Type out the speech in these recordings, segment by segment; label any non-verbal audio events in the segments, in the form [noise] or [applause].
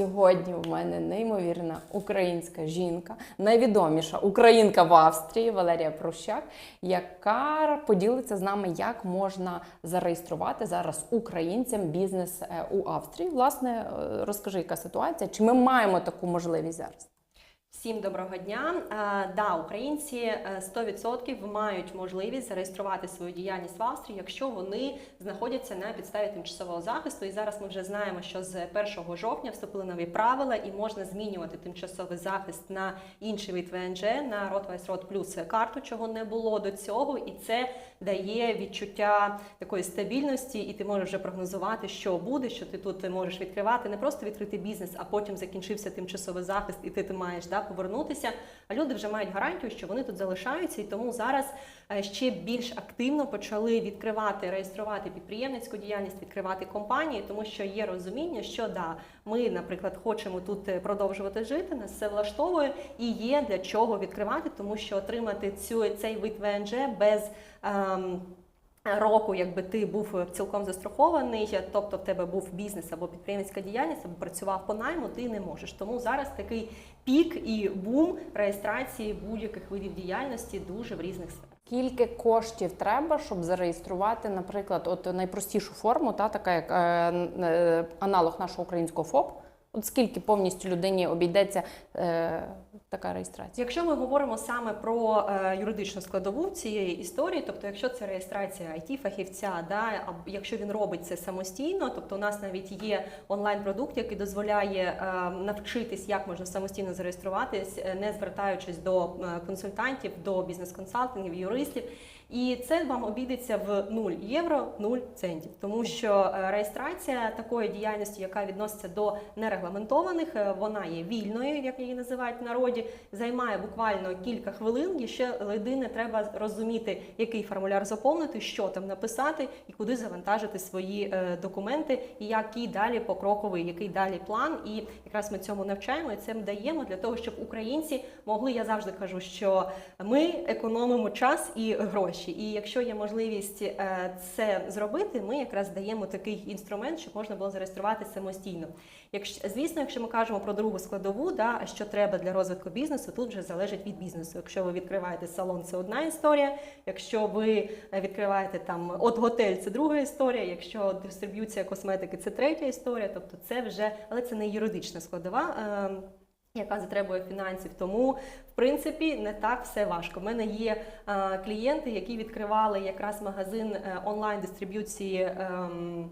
Сьогодні в мене неймовірна українська жінка, найвідоміша українка в Австрії Валерія Прущак, яка поділиться з нами, як можна зареєструвати зараз українцям бізнес е, у Австрії. Власне, е, розкажи, яка ситуація? Чи ми маємо таку можливість зараз? Всім доброго дня. Е, Да, українці е, 100% мають можливість зареєструвати свою діяльність в Австрії, якщо вони знаходяться на підставі тимчасового захисту. І зараз ми вже знаємо, що з 1 жовтня вступили нові правила, і можна змінювати тимчасовий захист на інший вид ВНЖ, на Ротвайс Рот плюс карту, чого не було до цього, і це дає відчуття такої стабільності, і ти можеш вже прогнозувати, що буде, що ти тут можеш відкривати, не просто відкрити бізнес, а потім закінчився тимчасовий захист, і ти, ти маєш да, повернутися. А люди вже мають гарантію, що вони тут залишаються, і тому зараз е, ще більш активно почали відкривати, реєструвати підприємницьку діяльність, відкривати компанії, тому що є розуміння, що да, ми, наприклад, хочемо тут е, продовжувати жити, нас все влаштовує, і є для чого відкривати, тому що отримати цю цей вид ВНЖ без. Ем, Року, якби ти був цілком застрахований, тобто в тебе був бізнес або підприємницька діяльність, або працював по найму, ти не можеш. Тому зараз такий пік і бум реєстрації будь-яких видів діяльності дуже в різних сферах. Скільки коштів треба, щоб зареєструвати, наприклад, от найпростішу форму, та така як е, е, аналог нашого українського ФОП? От скільки повністю людині обійдеться е, така реєстрація? Якщо ми говоримо саме про е, юридичну складову цієї історії, тобто, якщо це реєстрація it фахівця, да, або якщо він робить це самостійно, тобто у нас навіть є онлайн-продукт, який дозволяє е, навчитись, як можна самостійно зареєструватись, е, не звертаючись до е, консультантів, до бізнес-консалтингів, юристів. І це вам обійдеться в 0 євро 0 центів, тому що е, реєстрація такої діяльності, яка відноситься до нерегламентованих, е, вона є вільною, як її називають в народі, займає буквально кілька хвилин. І ще людині треба розуміти, який формуляр заповнити, що там написати і куди завантажити свої е, документи, і який далі покроковий, який далі план. І якраз ми цьому навчаємо і це даємо для того, щоб українці могли. Я завжди кажу, що ми економимо час і гроші. І якщо є можливість е, це зробити, ми якраз даємо такий інструмент, щоб можна було зареєструвати самостійно. Якщо звісно, якщо ми кажемо про другу складову, да, що треба для розвитку бізнесу, тут вже залежить від бізнесу. Якщо ви відкриваєте салон, це одна історія. Якщо ви е, відкриваєте там от готель, це друга історія. Якщо дистриб'юція косметики, це третя історія. Тобто, це вже, але це не юридична складова. Яка затребує фінансів, тому в принципі не так все важко. У мене є е, клієнти, які відкривали якраз магазин е, онлайн дистриб'юції. ем,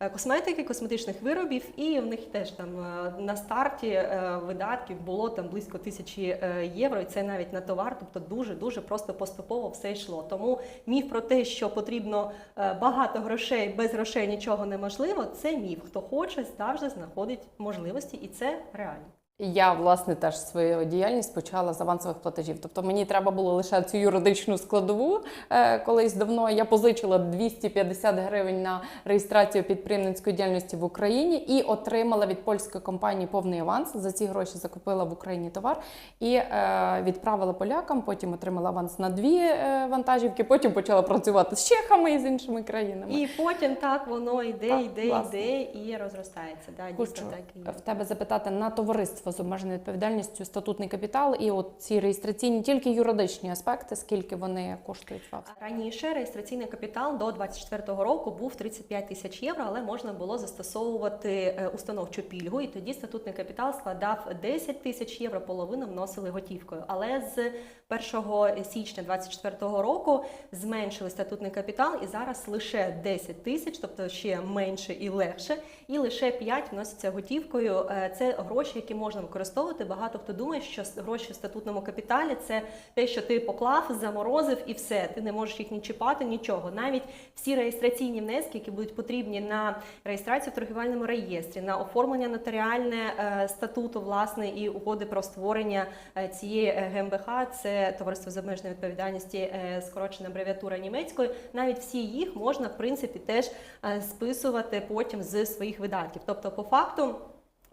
е, Косметики, косметичних виробів, і в них теж там е, на старті е, видатків було там близько тисячі євро, і це навіть на товар, тобто дуже дуже просто поступово все йшло. Тому міф про те, що потрібно багато грошей, без грошей нічого неможливо, це міф. Хто хоче, завжди знаходить можливості, і це реально. Я власне теж свою діяльність почала з авансових платежів. Тобто мені треба було лише цю юридичну складову. Е, колись давно я позичила 250 гривень на реєстрацію підприємницької діяльності в Україні і отримала від польської компанії повний аванс. За ці гроші закупила в Україні товар і е, відправила полякам. Потім отримала аванс на дві е, вантажівки. Потім почала працювати з чехами і з іншими країнами. І потім так воно йде, Так, йде, власне. йде і розростається. Да, Хочу дійсно так і в тебе запитати на товариство з обмеженою відповідальністю, статутний капітал і от ці реєстраційні тільки юридичні аспекти, скільки вони коштують вас Раніше реєстраційний капітал до 24-го року був 35 тисяч євро, але можна було застосовувати е, установчу пільгу, і тоді статутний капітал складав 10 тисяч євро, половину вносили готівкою. Але з 1 січня 24-го року зменшили статутний капітал, і зараз лише 10 тисяч, тобто ще менше і легше, і лише 5 вносяться готівкою. Е, Це гроші, які можна використовувати. Багато хто думає, що гроші в статутному капіталі це те, що ти поклав, заморозив і все. Ти не можеш їх ні чіпати, нічого. Навіть всі реєстраційні внески, які будуть потрібні на реєстрацію в торгівельному реєстрі, на оформлення нотаріальне е, статуту, власне, і угоди про створення е, цієї ГМБХ, це товариство з обмеженою відповідальності, е, скорочена абревіатура німецької. Навіть всі їх можна в принципі теж е, списувати потім з своїх видатків. Тобто, по факту.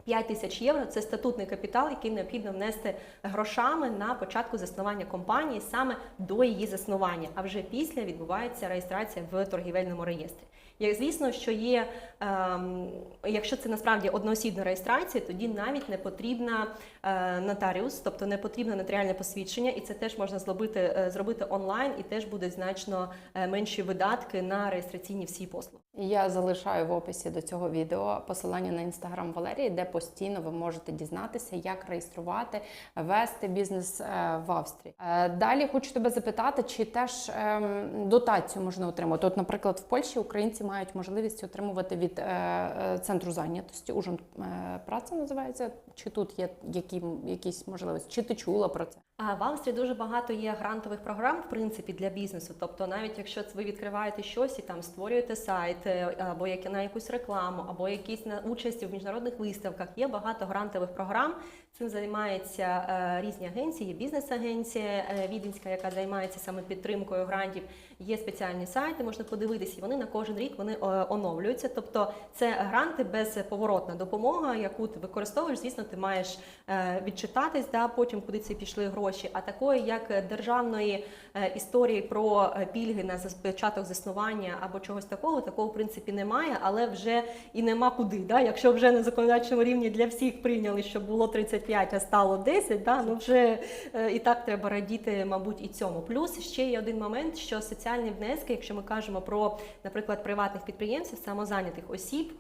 5 тисяч євро це статутний капітал, який необхідно внести грошами на початку заснування компанії саме до її заснування. А вже після відбувається реєстрація в торгівельному реєстрі. Як звісно, що є, ем, якщо це насправді одноосібна реєстрація, тоді навіть не потрібна е, нотаріус, тобто не потрібно нотаріальне посвідчення, і це теж можна зробити, е, зробити онлайн, і теж буде значно е, менші видатки на реєстраційні всі послуги. Я залишаю в описі до цього відео посилання на інстаграм Валерії, де постійно ви можете дізнатися, як реєструвати, вести бізнес е, в Австрії. Е, Далі хочу тебе запитати, чи теж ем, дотацію можна отримати? От, наприклад, в Польщі українці мають можливість отримувати від е, е, центру зайнятості Ужин праця називається. Чи тут є які, якісь можливості? Чи ти чула про це? А в Австрії дуже багато є грантових програм, в принципі, для бізнесу. Тобто, навіть якщо ви відкриваєте щось і там створюєте сайт, е, або як на якусь рекламу, або якісь на участі в міжнародних виставках, є багато грантових програм. Цим займаються е, різні агенції, є бізнес-агенція е, Віденська, яка займається саме підтримкою грантів. Є спеціальні сайти, можна подивитися, і вони на кожен рік вони е, оновлюються. Тобто це гранти безповоротна допомога, яку ти використовуєш. Звісно, ти маєш е, відчитатись, да, потім куди це пішли гроші. А такої, як державної е, історії про пільги на початок заснування або чогось такого, такого в принципі немає, але вже і нема куди. Да? Якщо вже на законодавчому рівні для всіх прийняли, що було 35, а стало 10, да? ну вже і так треба радіти, мабуть, і цьому. Плюс ще є один момент, що соціальні внески, якщо ми кажемо про, наприклад, приватних підприємців, самозайнятих осіб.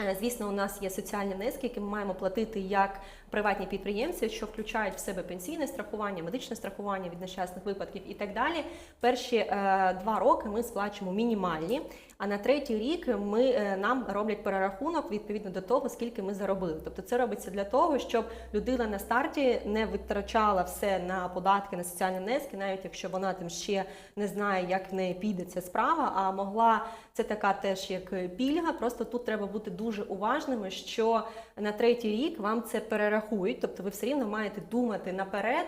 Е, Звісно, у нас є соціальні внески, які ми маємо платити як приватні підприємці, що включають в себе пенсійне страхування, медичне страхування від нещасних випадків і так далі. Перші е, два роки ми сплачуємо мінімальні, а на третій рік ми е, нам роблять перерахунок відповідно до того, скільки ми заробили. Тобто це робиться для того, щоб людина на старті не витрачала все на податки на соціальні внески, навіть якщо вона там ще не знає, як в неї піде ця справа, а могла це така теж як пільга. Просто тут треба бути дуже уважними, що на третій рік вам це перерахують. Тобто ви все рівно маєте думати наперед,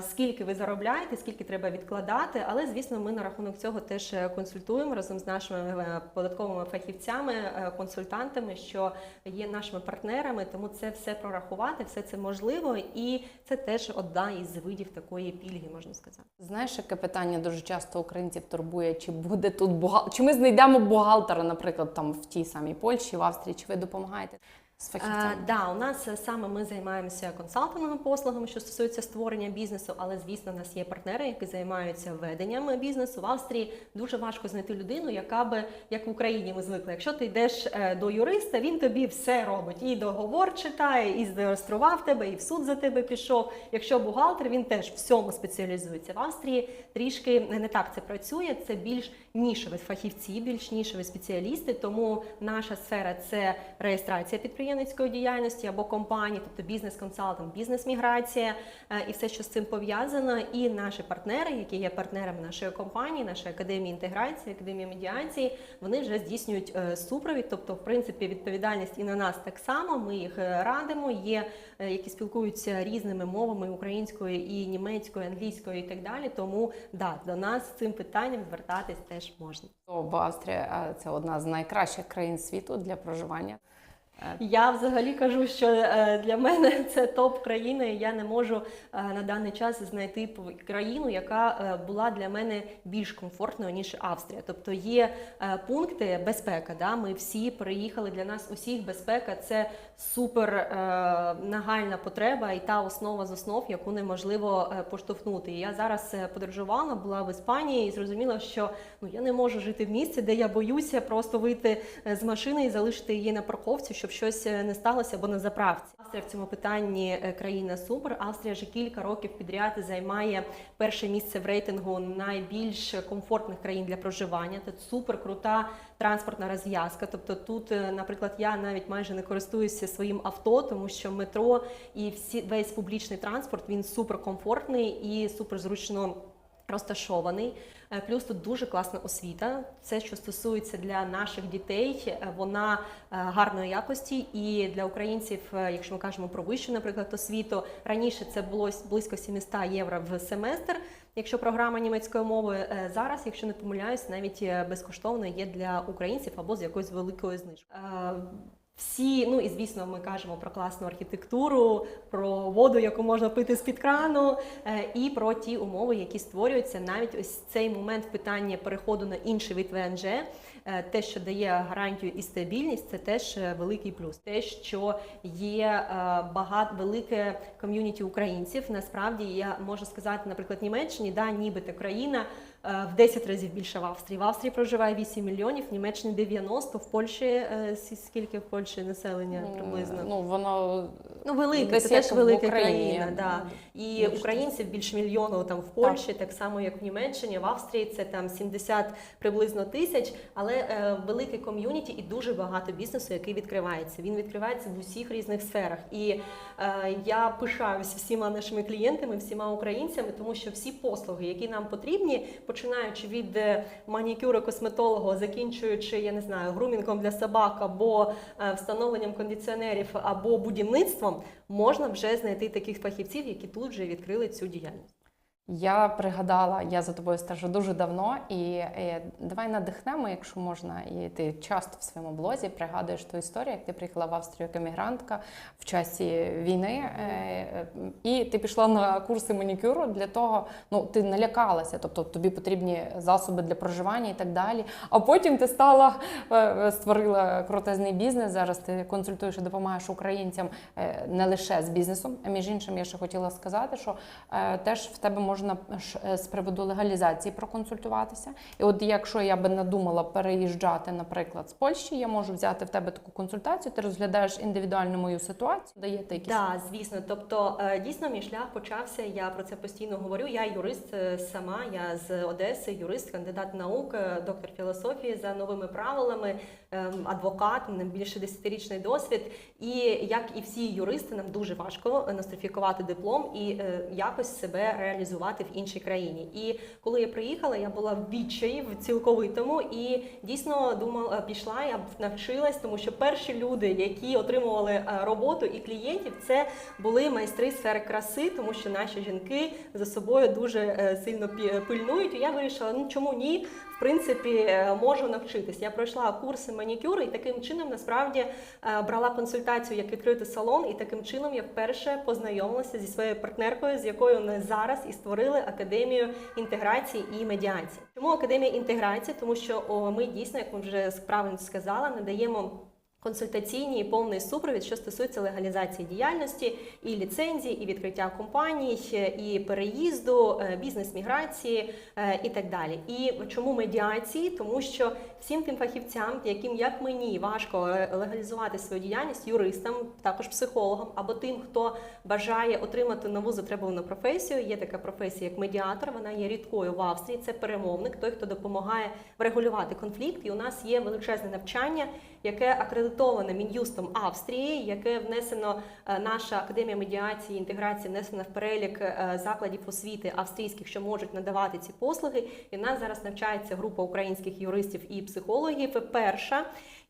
скільки ви заробляєте, скільки треба відкладати. Але звісно, ми на рахунок цього теж е, консультуємо разом з нашими е, податковими фахівцями, е, консультантами, що є нашими партнерами. Тому це все прорахувати, все це можливо, і це теж одна із видів такої пільги, можна сказати. Знаєш, яке питання дуже часто українців турбує, чи буде тут бухгалтер, чи ми знайдемо бухгалтера, наприклад, там в тій самій Польщі, в Австрії, чи ви допомагаєте з фахівцями? Е, да, у нас е, саме ми займаємося консалтинговими послугами, що стосується створення бізнесу, але звісно, у нас є партнери, які займаються веденням бізнесу. В Австрії дуже важко знайти людину, яка би як в Україні ми звикли. Якщо ти йдеш е, до юриста, він тобі все робить. І договор читає, і зареєстрував тебе, і в суд за тебе пішов. Якщо бухгалтер, він теж всьому спеціалізується. В Австрії трішки не так це працює. Це більш нішеві фахівці, більш нішеві спеціалісти. Тому наша сфера це реєстрація підприємницької діяльності або компанії, тобто бізнес-консалтинг, бізнес-міграція е, і все, що з цим пов'язано. І наші партнери, які є партнерами нашої компанії, нашої академії інтеграції, академії медіації, вони вже здійснюють е, супровід. Тобто, в принципі, відповідальність і на нас так само. Ми їх е, радимо. Є які спілкуються різними мовами українською і німецькою, англійською і так далі. Тому да, до нас з цим питанням звертатись теж можна. Бо Австрія це одна з найкращих країн світу для проживання. Я взагалі кажу, що е, для мене це топ країни. і Я не можу е, на даний час знайти країну, яка е, була для мене більш комфортною ніж Австрія. Тобто є пункти безпека. Да? Ми всі приїхали для нас усіх. Безпека це супер нагальна потреба і та основа з основ, яку неможливо поштовхнути. Я зараз подорожувала, була в Іспанії і зрозуміла, що ну я не можу жити в місці, де я боюся просто вийти з машини і залишити її на парковці, щоб щось е, не сталося або на заправці. Австрія в цьому питанні е, країна супер. Австрія вже кілька років підряд займає перше місце в рейтингу найбільш комфортних країн для проживання. Це супер крута транспортна розв'язка. Тобто, тут, е, наприклад, я навіть майже не користуюся своїм авто, тому що метро і всі весь публічний транспорт він супер комфортний і супер зручно розташований. Е, Плюс тут дуже класна освіта. Це, що стосується для наших дітей, е, вона е, гарної якості. І для українців, якщо ми кажемо про вищу, наприклад, освіту, раніше це було близько 700 євро в семестр. Якщо програма німецької мови зараз, якщо не помиляюсь, навіть безкоштовно є для українців або з якоюсь великою знижкою. Всі, ну і звісно, ми кажемо про класну архітектуру, про воду, яку можна пити з-під крану, е, і про ті умови, які створюються навіть ось цей момент питання переходу на інший вид ВНЖ, е, те, що дає гарантію і стабільність, це теж е, великий плюс. Те, що є багато велике ком'юніті українців. Насправді я можу сказати, наприклад, Німеччині, да, нібито країна в 10 разів більше в Австрії. В Австрії проживає 8 мільйонів, в Німеччині 90, в Польщі е, скільки в Польщі населення приблизно. Ну, воно Ну, велика, Десь це теж велика країна. Да. І Більше. українців більше мільйону там в Польщі, так. само як в Німеччині, в Австрії це там 70 приблизно тисяч, але е, велике ком'юніті і дуже багато бізнесу, який відкривається. Він відкривається в усіх різних сферах. І е, я пишаюся всіма нашими клієнтами, всіма українцями, тому що всі послуги, які нам потрібні, починаючи від е, манікюра косметолога, закінчуючи, я не знаю, грумінгом для собак або е, встановленням кондиціонерів або будівництвом, можна вже знайти таких фахівців, які тут вже відкрили цю діяльність. Я пригадала, я за тобою стежу дуже давно, і е, давай надихнемо, якщо можна. І ти часто в своєму блозі пригадуєш ту історію, як ти приїхала в Австрію як емігрантка в часі війни, е, і ти пішла на курси манікюру для того, ну ти налякалася, тобто тобі потрібні засоби для проживання і так далі. А потім ти стала е, е, створила крутезний бізнес. Зараз ти консультуєш і допомагаєш українцям е, не лише з бізнесом. А між іншим, я ще хотіла сказати, що е, теж в тебе можна ж, е, з приводу легалізації проконсультуватися. І от якщо я би надумала переїжджати, наприклад, з Польщі, я можу взяти в тебе таку консультацію. Ти розглядаєш індивідуальну мою ситуацію, даєте якісь Так, звісно. Тобто, е, дійсно, мій шлях почався. Я про це постійно говорю. Я юрист е, сама, я з Одеси, юрист, кандидат наук, е, доктор філософії за новими правилами, ем, адвокат, більше десятирічний досвід. І як і всі юристи, нам дуже важко нострифікувати диплом і е, якось себе реалізувати в іншій країні. І коли я приїхала, я була в відчаї в цілковитому і дійсно думала, пішла, я навчилась, тому що перші люди, які отримували е, роботу і клієнтів, це були майстри сфери краси, тому що наші жінки за собою дуже е, сильно пильнують. І я вирішила, ну чому ні? Принципі, е, можу навчитись. Я пройшла курси манікюру і таким чином насправді е, брала консультацію, як відкрити салон, і таким чином я вперше познайомилася зі своєю партнеркою, з якою ми зараз і створили академію інтеграції і медіації. Чому академія інтеграції? Тому що ми дійсно, як ми вже правильно сказала, надаємо. Консультаційні і повний супровід, що стосується легалізації діяльності, і ліцензій, і відкриття компаній, і переїзду, е, бізнес-міграції е, і так далі. І чому медіації? Тому що всім тим фахівцям, яким як мені важко е, легалізувати свою діяльність, юристам, також психологам, або тим, хто бажає отримати нову затребувану професію. Є така професія, як медіатор. Вона є рідкою в Австрії. Це перемовник, той, хто допомагає врегулювати конфлікт. І у нас є величезне навчання яке акредитоване Мін'юстом Австрії, яке внесено е, наша академія медіації інтеграції внесена в перелік е, закладів освіти австрійських, що можуть надавати ці послуги. І в нас зараз навчається група українських юристів і психологів. Перша.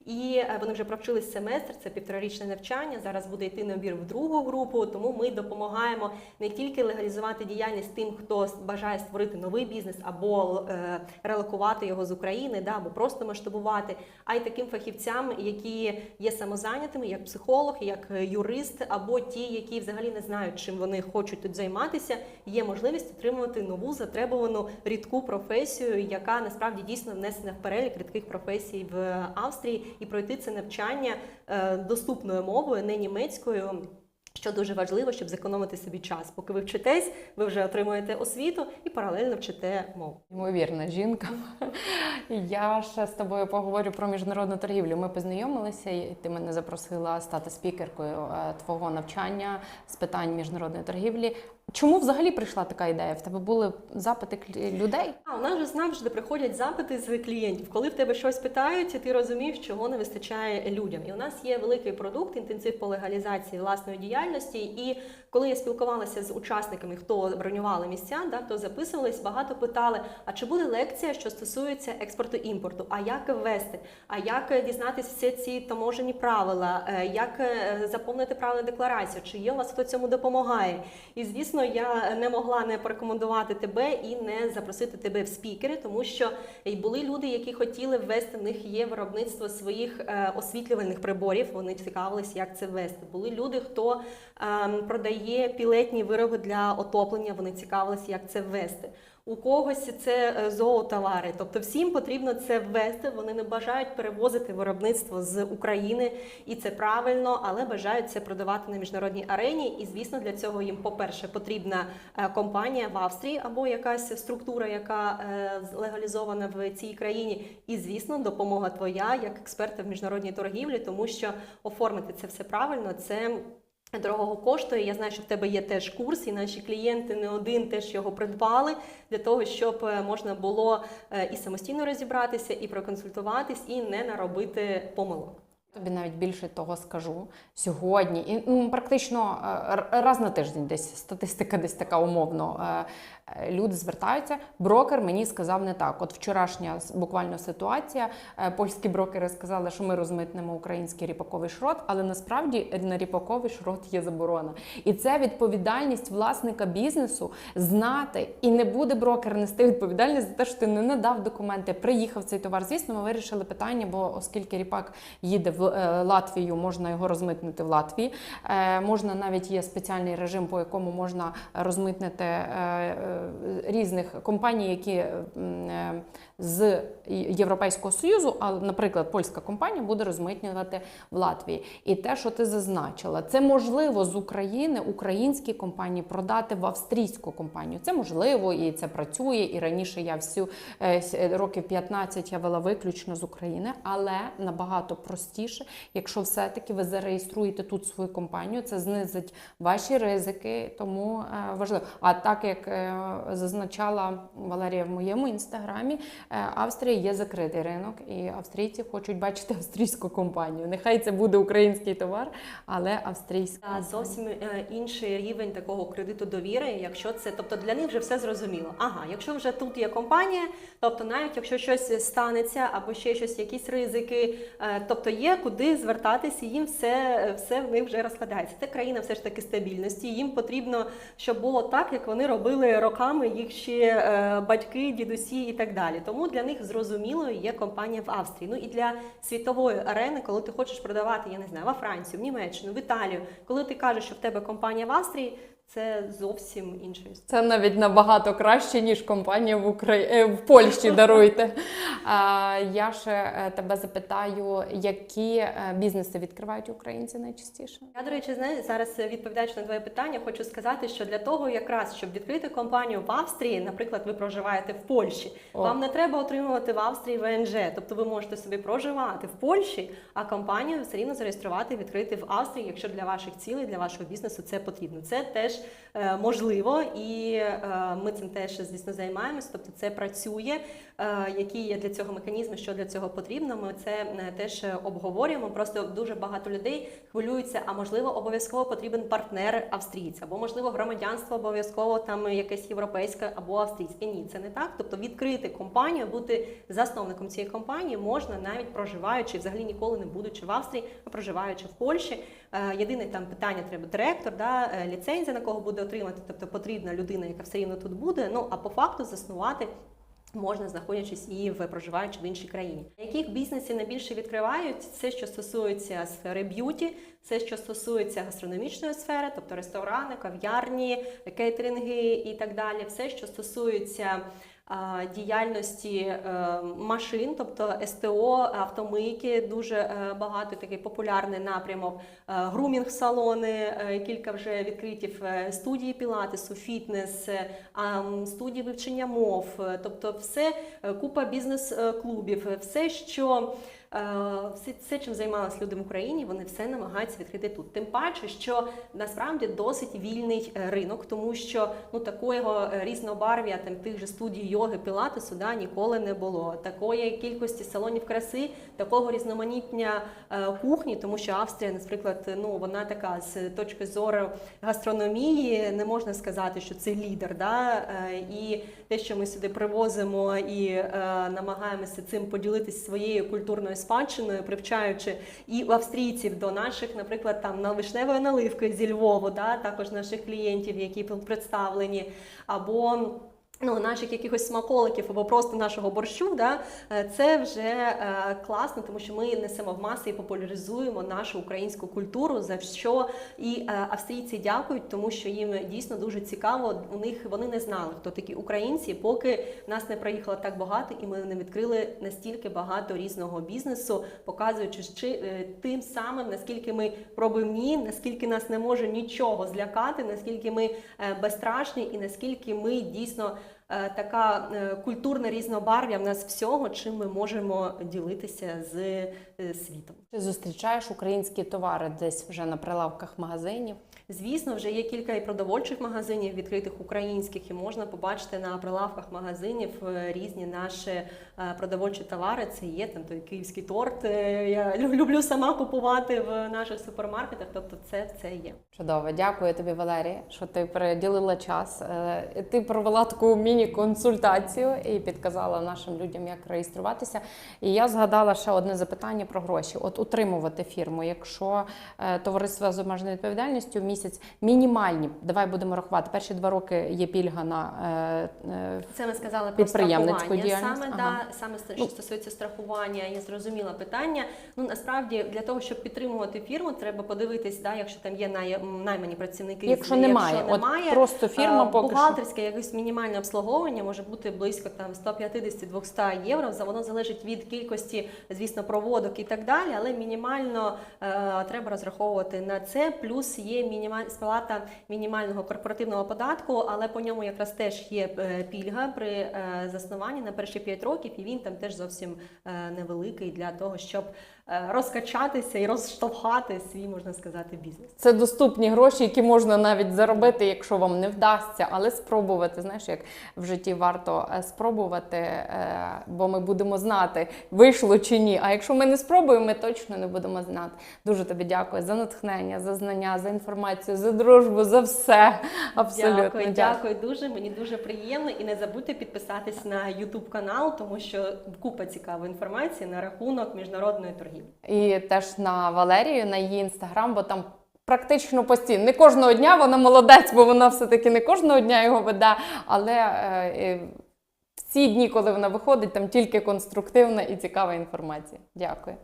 І е, вони вже провчились семестр, це півторарічне навчання. Зараз буде йти набір в другу групу. Тому ми допомагаємо не тільки легалізувати діяльність тим, хто бажає створити новий бізнес або е, релокувати його з України, да, або просто масштабувати, а й таким фахівцям, які є самозайнятими, як психолог, як е, юрист, або ті, які взагалі не знають, чим вони хочуть тут займатися. Є можливість отримувати нову затребувану рідку професію, яка насправді дійсно внесена в перелік рідких професій в Австрії, і пройти це навчання е, доступною мовою, не німецькою. Що дуже важливо, щоб зекономити собі час. Поки ви вчитесь, ви вже отримуєте освіту і паралельно вчите мову. Ймовірна жінка. Я ще з тобою поговорю про міжнародну торгівлю. Ми познайомилися, і ти мене запросила стати спікеркою е, твого навчання з питань міжнародної торгівлі. Чому взагалі прийшла така ідея? В тебе були запити людей? А у нас же завжди приходять запити з клієнтів. Коли в тебе щось питають, ти розумієш, чого не вистачає людям. І у нас є великий продукт, інтенсив по легалізації власної діяльності. І коли я спілкувалася з учасниками, хто бронювали місця, да, хто записувались, багато питали: а чи буде лекція, що стосується експорту імпорту? А як ввести? А як дізнатися всі ці таможені правила? Е, Як е, заповнити правильну декларацію? Чи є у вас хто цьому допомагає? І звісно, звісно, я не могла не порекомендувати тебе і не запросити тебе в спікери, тому що були люди, які хотіли ввести в них є виробництво своїх е, освітлювальних приборів. Вони цікавились, як це ввести. Були люди, хто ем, продає пілетні вироби для отоплення. Вони цікавились, як це ввести. У когось це е, зоотовари, тобто всім потрібно це ввести. Вони не бажають перевозити виробництво з України, і це правильно, але бажають це продавати на міжнародній арені. І звісно, для цього їм, по-перше, потрібна е, компанія в Австрії або якась структура, яка е, легалізована в цій країні. І звісно, допомога твоя як експерта в міжнародній торгівлі, тому що оформити це все правильно це. Дорогого коштує. Я знаю, що в тебе є теж курс, і наші клієнти не один теж його придбали для того, щоб е, можна було е, і самостійно розібратися, і проконсультуватись, і не наробити помилок. Тобі навіть більше того скажу сьогодні, і ну, практично е, раз на тиждень десь статистика десь така умовно. Е, Люди звертаються. Брокер мені сказав не так. От вчорашня буквально ситуація. е, Польські брокери сказали, що ми розмитнемо український ріпаковий шрот, але насправді на ріпаковий шрот є заборона. І це відповідальність власника бізнесу знати. І не буде брокер нести відповідальність за те, що ти не надав документи, приїхав цей товар. Звісно, ми вирішили питання, бо оскільки ріпак їде в е, Латвію, можна його розмитнити в Латвії. Можна навіть є спеціальний режим, по якому можна розмитнити різних компаній, які е, з Європейського Союзу, а, наприклад, польська компанія буде розмитнювати в Латвії. І те, що ти зазначила, це можливо з України українські компанії продати в австрійську компанію. Це можливо і це працює. І раніше я всю е, років 15 я вела виключно з України, але набагато простіше, якщо все-таки ви зареєструєте тут свою компанію, це знизить ваші ризики, тому е, важливо. А так як е, зазначала Валерія в моєму інстаграмі, е, Австрія є закритий ринок, і австрійці хочуть бачити австрійську компанію. Нехай це буде український товар, але австрійська. Зовсім е, інший рівень такого кредиту довіри, якщо це, тобто для них вже все зрозуміло. Ага, якщо вже тут є компанія, тобто навіть якщо щось станеться або ще щось, якісь ризики, е, тобто є куди звертатися, їм все, все в них вже розкладається. Це країна все ж таки стабільності. Їм потрібно, щоб було так, як вони робили роками їх ще батьки, дідусі і так далі. Тому для них зрозумілою є компанія в Австрії. Ну і для світової арени, коли ти хочеш продавати, я не знаю, во Францію, в Німеччину, в Італію, коли ти кажеш, що в тебе компанія в Австрії, це зовсім інша історія. Це навіть набагато краще, ніж компанія в Украї... е, в Польщі. Даруйте. [laughs] А, я ще е, тебе запитаю, які е, бізнеси відкривають українці найчастіше? Я, до речі, знаєш, зараз відповідаючи на твоє питання, хочу сказати, що для того, якраз щоб відкрити компанію в Австрії, наприклад, ви проживаєте в Польщі, О. вам не треба отримувати в Австрії ВНЖ. Тобто ви можете собі проживати в Польщі, а компанію все рівно зареєструвати, відкрити в Австрії, якщо для ваших цілей, для вашого бізнесу це потрібно. Це теж можливо, і е, ми цим теж звісно займаємося. Тобто це працює. Е, які є для цього механізми, що для цього потрібно. Ми це е, теж е, обговорюємо. Просто дуже багато людей хвилюються. А можливо, обов'язково потрібен партнер австрійця, або можливо громадянство обов'язково там якесь європейське або австрійське. Ні, це не так. Тобто відкрити компанію, бути засновником цієї компанії можна навіть проживаючи, взагалі ніколи не будучи в Австрії, а проживаючи в Польщі. Е, Єдине там питання треба директор, да, е, ліцензія на кого буде отримати, тобто потрібна людина, яка все рівно тут буде. Ну а по факту заснувати можна знаходячись і в проживаючи в іншій країні. Яких бізнесів найбільше відкривають? Це що стосується сфери б'юті, це що стосується гастрономічної сфери, тобто ресторани, кав'ярні, кейтеринги і так далі. Все, що стосується діяльності е, машин, тобто СТО, автомийки, дуже е, багато такий популярний напрямок. Е, Грумінг-салони, кілька вже відкритів студії пілатесу, фітнес, студії вивчення мов, тобто все купа бізнес-клубів, все, що все, все, чим займалися люди в Україні, вони все намагаються відкрити тут. Тим паче, що насправді досить вільний е, ринок, тому що ну такого е, різнобарв'я там тих же студій йоги, пілатесу да, ніколи не було. Такої кількості салонів краси, такого різноманіття е, кухні, тому що Австрія, наприклад, ну вона така з точки зору гастрономії, не можна сказати, що це лідер. Да? Е, І те, що ми сюди привозимо і е, намагаємося цим поділитися своєю культурною спадщиною, привчаючи і австрійців до наших, наприклад, там на вишневої наливки зі Львову, да, також наших клієнтів, які представлені, або ну, наших якихось смаколиків або просто нашого борщу, да, е, це вже е, класно, тому що ми несемо в маси і популяризуємо нашу українську культуру, за що і е, австрійці дякують, тому що їм дійсно дуже цікаво. У них вони не знали, хто такі українці, поки нас не приїхало так багато, і ми не відкрили настільки багато різного бізнесу, показуючи чи, е, тим самим, наскільки ми пробивні, наскільки нас не може нічого злякати, наскільки ми е, безстрашні, і наскільки ми дійсно така е, культурна різнобарв'я в нас всього, чим ми можемо ділитися з е, світом. Ти зустрічаєш українські товари десь вже на прилавках магазинів? Звісно, вже є кілька і продовольчих магазинів відкритих українських, і можна побачити на прилавках магазинів е, різні наші е, продовольчі товари. Це є там той київський торт. е, Я [laughs] люблю сама купувати в наших супермаркетах. Тобто, це це є. Чудово, дякую тобі, Валерія, що ти приділила час. Ти провела таку міні-консультацію і підказала нашим людям, як реєструватися. І я згадала ще одне запитання про гроші. От утримувати фірму, якщо товариство з обмеженою відповідальністю місяць мінімальні, давай будемо рахувати. Перші два роки є пільга на е, е, Це ми сказали про страхування. Саме ага. да, саме Ну. що стосується страхування, я зрозуміла питання. Ну насправді для того, щоб підтримувати фірму, треба подивитись, да, якщо там є най, наймані працівники. якщо немає, якщо от просто фірма поки що. бухгалтерське якесь мінімальне обслуговування може бути близько там 150-200 євро. За воно залежить від кількості, звісно, проводок і так далі. Але мінімально е, треба розраховувати на це. Плюс є мінімаль сплата мінімального корпоративного податку, але по ньому якраз теж є е, пільга при е, заснуванні на перші 5 років, і він там теж зовсім е, невеликий для того, щоб розкачатися і розштовхати свій, можна сказати, бізнес. Це доступні гроші, які можна навіть заробити, якщо вам не вдасться, але спробувати. Знаєш, як в житті варто е, спробувати, е, бо ми будемо знати, вийшло чи ні. А якщо ми не спробуємо, ми точно не будемо знати. Дуже тобі дякую за натхнення, за знання, за інформацію, за дружбу, за все. Абсолютно Дякую, дякую дуже. Мені дуже приємно. І не забудьте підписатись на YouTube канал, тому що купа цікавої інформації на рахунок міжнародної торгівлі. І теж на Валерію, на її інстаграм, бо там. Практично постійно. Не кожного дня вона молодець, бо вона все-таки не кожного дня його веде. Але е, всі дні, коли вона виходить, там тільки конструктивна і цікава інформація. Дякую.